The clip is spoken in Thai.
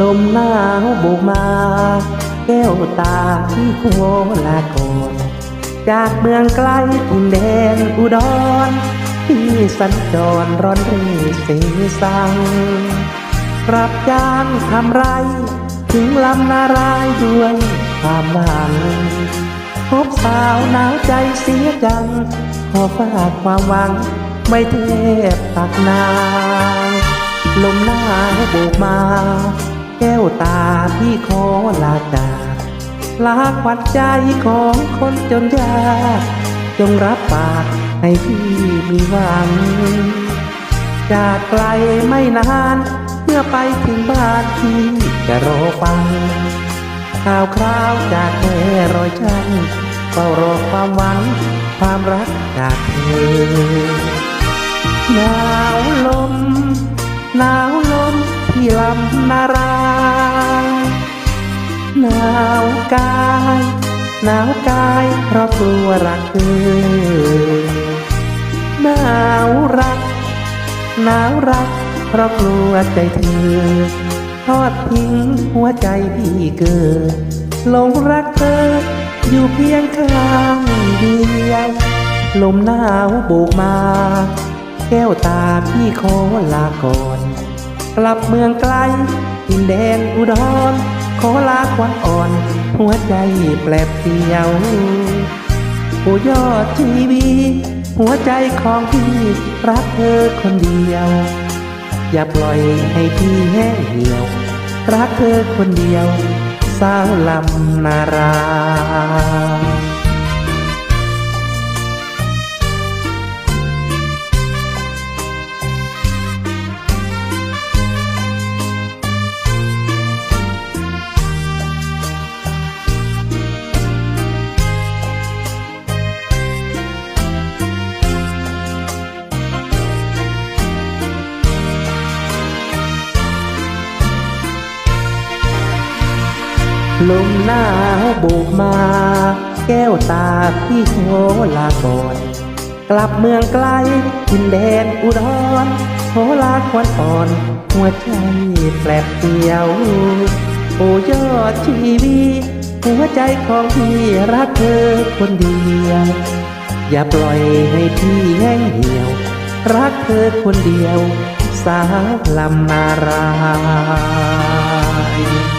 ลมหนาวโบกมา แก้วตาที่โคลากอนจากเมืองไกลถิ่นแดนอุดรที่สัญจรร้อนเร่เสสังรับจ้างทำไร ถึงลำนารายด้วยความหวังพบสาวหนาวใจเสียจัง ขอฝากความหวัง ไม่เทบตักนางลมหนาวโบกมา แก้วตาพี่ขอลาจากลาควัดใจของคนจนยากจงรับปากให้พี่มีหวัง จากไกลไม่นาน เมื่อไปถึงบ้านที่จะรอฟัง ข่าวคราวจากแม่รอยชันเฝ้ารอความหวัง ความรักจากเธอหนาวลมหนาวลมที่ลำนารา หนาวกายหนาวกายเพราะกลัวรักเธอหนาวรักหนาวรักเพราะกลัวใจเธอทอดทิ้งหัวใจพี่เกิดหลงรักเธออยู่เพียงข้างเดียวลมหนาวโบกมา แก้วตาพี่ขอลาก่อน กลับเมืองไกลดินแดนอุดร ขอลาควันอ่อน หัวใจแปลบเปลี่ยวโอ้ยอดชีวีหัวใจของพี่รักเธอคนเดียว อย่าปล่อยให้พี่แห้งเหี่ยว รักเธอคนเดียวสาวลำนารา ลมหนาวโบกมา แก้วตาพี่โคลาก่อนกลับเมืองไกลดินแดนอุดรโคลาควันอ่อน หัวใจแปลบเปลี่ยว โอ้ยอดชีวีหัวใจของพี่รักเธอคนเดียว อย่าปล่อยให้พี่แห้งเหี่ยว รักเธอคนเดียว สาวลำนาราย